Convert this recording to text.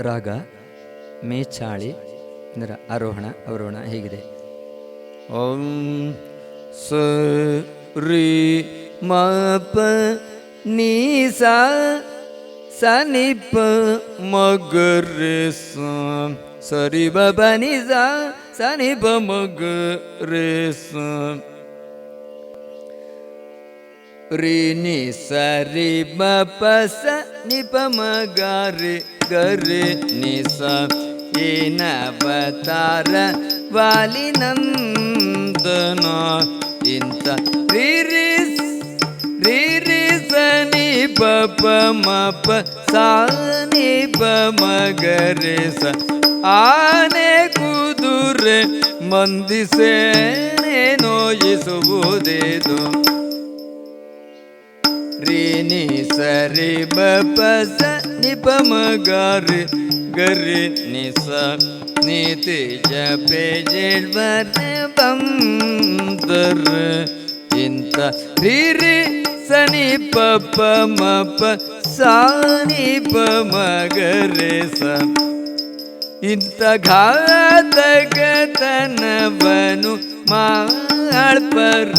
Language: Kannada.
ರಾಗ, ಮೇಚಾಳಿ ಅಂದರೆ ಆರೋಹಣ, ಅವರೋಹಣ ಹೇಗಿದೆ. ಓಂ ಸ ರಿ ಮ ಪ ನೀ ಸಾ ಸ ನಿ ಪ ಮ ಸರಿ ಬ ಬ ನಿ ಸಾ ನಿ ಪ ಮ ರಿ ನಿ ಸ ರಿ ಮ ಪ ಸ ನಿ ಪ ಮ ಗ ರೆ ಗ ರೆ ನಿ ಸ ಏನ ಅವತಾರ ವಾಲಿನಂದನ ಇಂತ ರಿ ರಿ ರಿ ರಿ ಸ ನಿ ಬಪ ಮಪ ಸಾ ನಿ ಪ ಮ ಗ ರೆ ಸ ಆನೆ ಕುದುರೆ ಮಂದಿಸೇನೆ ನೋಯಿಸುವುದೇದು ನಿ ಬಪ ಸ ನಿ ಪ ಮ ಗ ರಿ ಗ ರಿ ನಿ ಸ ನಿ ತಿ ಜ ಪೆ ಜೇಳ್ವರ ಬಂದರ. ಇಂತ ರೀ ರಿ ಸ ನಿ ಪ ಮ ಪ ಸಾ ನಿ ಪ ಮ ಗ ರೆ ಸ ಇಂಥ ಘಾತಕತನವನು ಮಾಡ್ಪರ